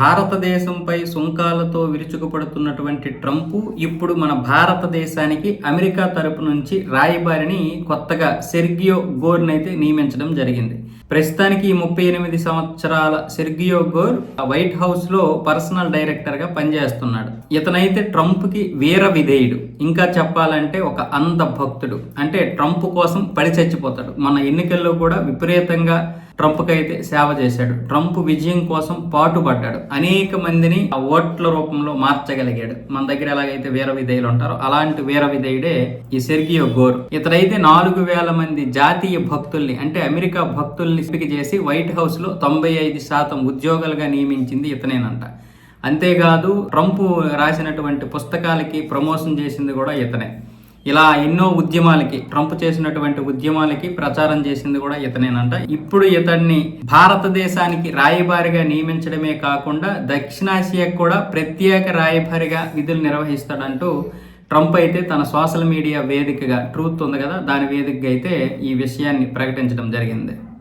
భారతదేశంపై సుంకాలతో విరుచుకుపడుతున్నటువంటి Trump ఇప్పుడు మన భారతదేశానికి అమెరికా తరపు నుంచి రాయబారిని కొత్తగా సెర్గియో గోర్ని అయితే నియమించడం జరిగింది. ప్రస్తుతానికి ముప్పై ఎనిమిది సంవత్సరాల సెర్గియో గోర్ వైట్ హౌస్లో పర్సనల్ డైరెక్టర్గా పనిచేస్తున్నాడు. ఇతనైతే ట్రంప్కి వీర విధేయుడు. ఇంకా చెప్పాలంటే ఒక అంధ భక్తుడు. అంటే ట్రంప్ కోసం పడి చచ్చిపోతాడు. మన ఎన్నికల్లో కూడా విపరీతంగా ట్రంప్కి అయితే సేవ చేశాడు. ట్రంప్ విజయం కోసం పాటుపడ్డాడు. అనేక మందిని ఆ ఓట్ల రూపంలో మార్చగలిగాడు. మన దగ్గర ఎలాగైతే వీర విధేయులు ఉంటారో అలాంటి వీర విధేయుడే ఈ సెర్గియో గోర్. ఇతడైతే నాలుగు వేల మంది జాతీయ భక్తుల్ని అంటే అమెరికా భక్తుల్ని ఎంపిక చేసి వైట్ హౌస్లో తొంభై ఐదు శాతం ఉద్యోగాలుగా నియమించింది ఇతనేనంట. అంతేకాదు ట్రంప్ రాసినటువంటి పుస్తకాలకి ప్రమోషన్ చేసింది కూడా ఇతనే. ఇలా ఎన్నో ఉద్యమాలకి ట్రంప్ చేసినటువంటి ఉద్యమాలకి ప్రచారం చేసింది కూడా ఇతనేనంట. ఇప్పుడు ఇతన్ని భారతదేశానికి రాయబారిగా నియమించడమే కాకుండా దక్షిణాసియాకు కూడా ప్రత్యేక రాయబారిగా విధులు నిర్వహిస్తాడంటూ ట్రంప్ అయితే తన సోషల్ మీడియా వేదికగా ట్రూత్ ఉంది కదా దాని వేదికగా అయితే ఈ విషయాన్ని ప్రకటించడం జరిగింది.